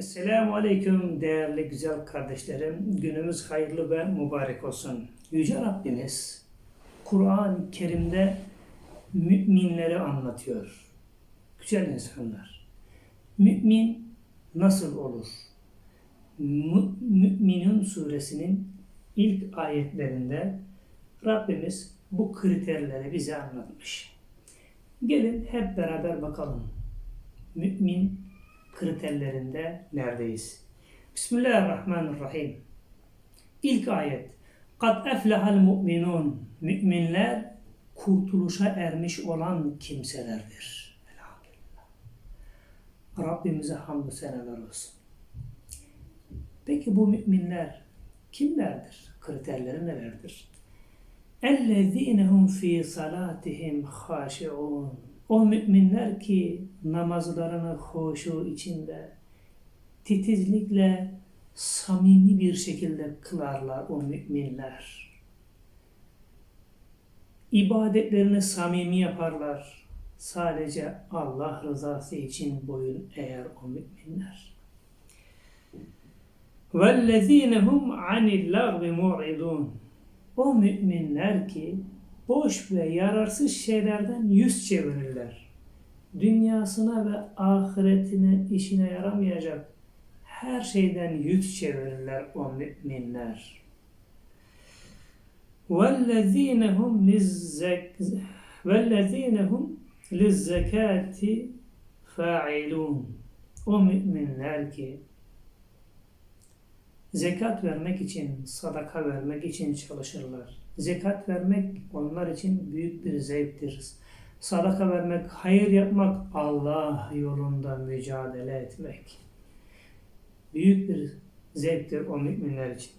Esselamu Aleyküm değerli güzel kardeşlerim. Günümüz hayırlı ve mübarek olsun. Yüce Rabbimiz Kur'an-ı Kerim'de müminleri anlatıyor. Güzel insanlar. Mümin nasıl olur? Mü- Müminun suresinin ilk ayetlerinde Rabbimiz bu kriterleri bize anlatmış. Gelin hep beraber bakalım. Mümin kriterlerinde neredeyiz? Bismillahirrahmanirrahim. İlk ayet. Kad eflehal mu'minun. Müminler kurtuluşa ermiş olan kimselerdir. Elhamdülillah. Rabbimize hamdü seneler olsun. Peki bu müminler kimlerdir? Kriterleri nelerdir? اَلَّذ۪ينَ هُمْ ف۪ي صَلَاتِهِمْ خَاشِعُونَ O müminler ki namazlarını huşu içinde titizlikle samimi bir şekilde kılarlar o müminler. İbadetlerini samimi yaparlar. Sadece Allah rızası için boyun eğer o müminler. وَالَّذ۪ينَ هُمْ عَنِ اللّٰغْوِ مُعْرِضُونَ O müminler ki boş ve yararsız şeylerden yüz çevirirler. Dünyasına ve ahiretine işine yaramayacak her şeyden yüz çevirirler o müminler. وَالَّذ۪ينَ هُمْ وَالَّذ۪ينَ هُمْ لِلزَّكَاةِ O müminler ki zekat vermek için, sadaka vermek için çalışırlar. Zekat vermek onlar için büyük bir zevktir. Sadaka vermek, hayır yapmak, Allah yolunda mücadele etmek. Büyük bir zevktir o müminler için.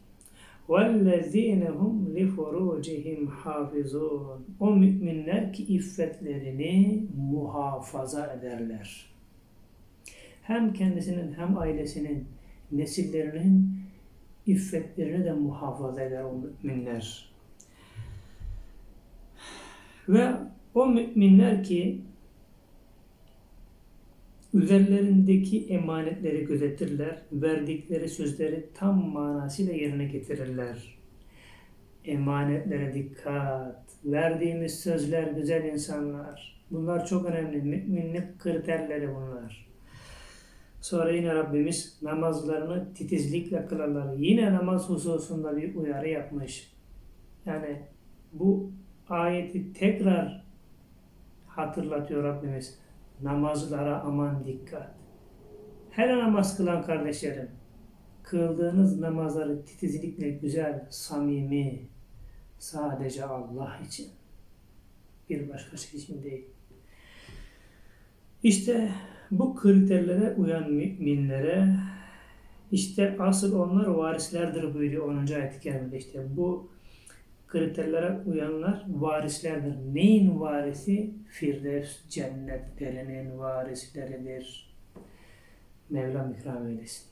وَالَّذ۪ينَ هُمْ لِفُرُوجِهِمْ حَافِظُونَ O müminler ki iffetlerini muhafaza ederler. Hem kendisinin hem ailesinin, nesillerinin iffetlerini de muhafaza eder o müminler. Ve o müminler ki üzerlerindeki emanetleri gözetirler, verdikleri sözleri tam manasıyla yerine getirirler. Emanetlere dikkat, verdiğimiz sözler güzel insanlar. Bunlar çok önemli. Müminlik kriterleri bunlar. Sonra yine Rabbimiz namazlarını titizlikle kılarlar. Yine namaz hususunda bir uyarı yapmış. Yani bu ayeti tekrar hatırlatıyor Rabbimiz. Namazlara aman dikkat. Her namaz kılan kardeşlerim, kıldığınız namazları titizlikle güzel, samimi, sadece Allah için. Bir başka şey için değil. İşte bu kriterlere uyan müminlere işte asıl onlar varislerdir buyuruyor 10. ayet-i kerimede. İşte bu kriterlere uyanlar varislerdir. Neyin varisi? Firdevs cennetlerinin varisleridir. Mevlam ikram eylesin.